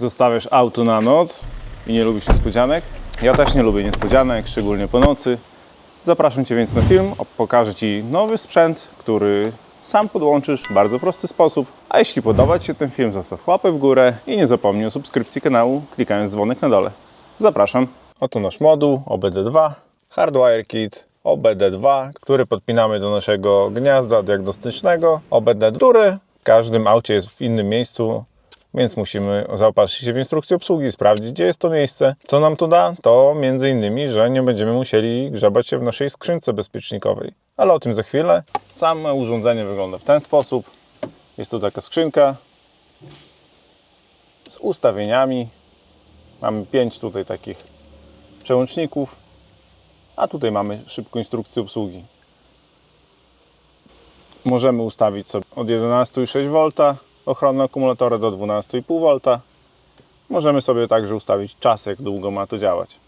Zostawiasz auto na noc i nie lubisz niespodzianek? Ja też nie lubię niespodzianek, szczególnie po nocy. Zapraszam Cię więc na film, pokażę Ci nowy sprzęt, który sam podłączysz w bardzo prosty sposób. A jeśli podoba Ci się ten film, zostaw łapę w górę i nie zapomnij o subskrypcji kanału, klikając dzwonek na dole. Zapraszam. Oto nasz moduł OBD2, Hardwire Kit OBD2, który podpinamy do naszego gniazda diagnostycznego OBD, który w każdym aucie jest w innym miejscu, więc musimy zaopatrzyć się w instrukcję obsługi, sprawdzić, gdzie jest to miejsce. Co nam to da? To między innymi, że nie będziemy musieli grzebać się w naszej skrzynce bezpiecznikowej. Ale o tym za chwilę. Samo urządzenie wygląda w ten sposób. Jest to taka skrzynka z ustawieniami. Mamy pięć tutaj takich przełączników, a tutaj mamy szybką instrukcję obsługi. Możemy ustawić sobie od 11,6 V ochronne akumulatory do 12,5 V. Możemy sobie także ustawić czas, jak długo ma to działać.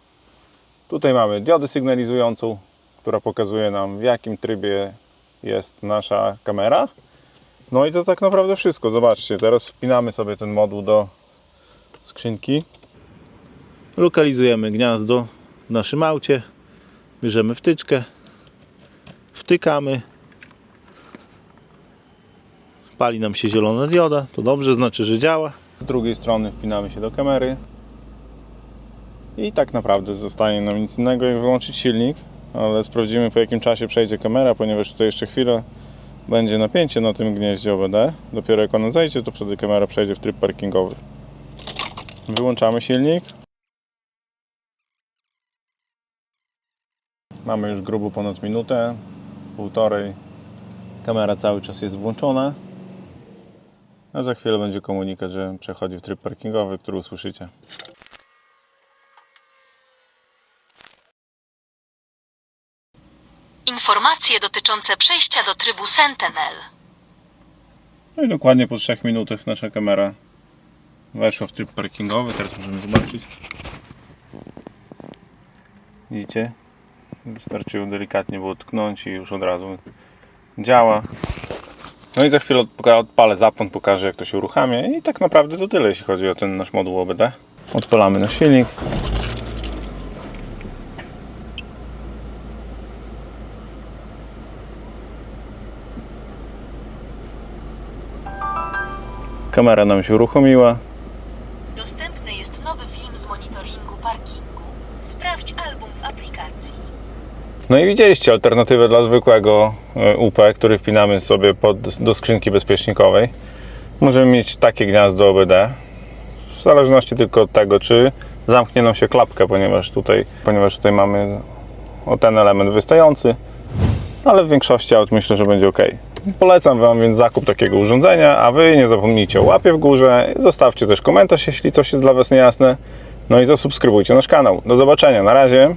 Tutaj mamy diodę sygnalizującą, która pokazuje nam w jakim trybie jest nasza kamera. No i to tak naprawdę wszystko. Zobaczcie, teraz wpinamy sobie ten moduł do skrzynki. Lokalizujemy gniazdo w naszym aucie. Bierzemy wtyczkę, wtykamy. Pali nam się zielona dioda, to dobrze, znaczy, że działa. Z drugiej strony wpinamy się do kamery. I tak naprawdę zostaje nam nic innego jak wyłączyć silnik, ale sprawdzimy po jakim czasie przejdzie kamera, ponieważ tutaj jeszcze chwilę będzie napięcie na tym gnieździe OBD. Dopiero jak ono zejdzie, to wtedy kamera przejdzie w tryb parkingowy. Wyłączamy silnik. Mamy już grubo ponad minutę, półtorej. Kamera cały czas jest włączona. A za chwilę będzie komunikat, że przechodzi w tryb parkingowy, który usłyszycie. Informacje dotyczące przejścia do trybu Sentinel. No i dokładnie po 3 minutach nasza kamera weszła w tryb parkingowy. Teraz możemy zobaczyć. Widzicie? Wystarczyło delikatnie było tknąć i już od razu działa. No i za chwilę odp- odpalę zapłon, pokażę jak to się uruchamia i tak naprawdę to tyle jeśli chodzi o ten nasz moduł OBD. Odpalamy nasz silnik. Kamera nam się uruchomiła. Dostępny jest nowy film z monitoringu parkingu. Sprawdź album w aplikacji. No i widzieliście alternatywę dla zwykłego e, UP, który wpinamy sobie pod, do skrzynki bezpiecznikowej. Możemy mieć takie gniazdo OBD, w zależności tylko od tego, czy zamknie nam się klapka, ponieważ tutaj, ponieważ tutaj mamy o ten element wystający, ale w większości aut myślę, że będzie ok. Polecam Wam więc zakup takiego urządzenia, a Wy nie zapomnijcie o łapie w górze, zostawcie też komentarz, jeśli coś jest dla Was niejasne, no i zasubskrybujcie nasz kanał. Do zobaczenia, na razie.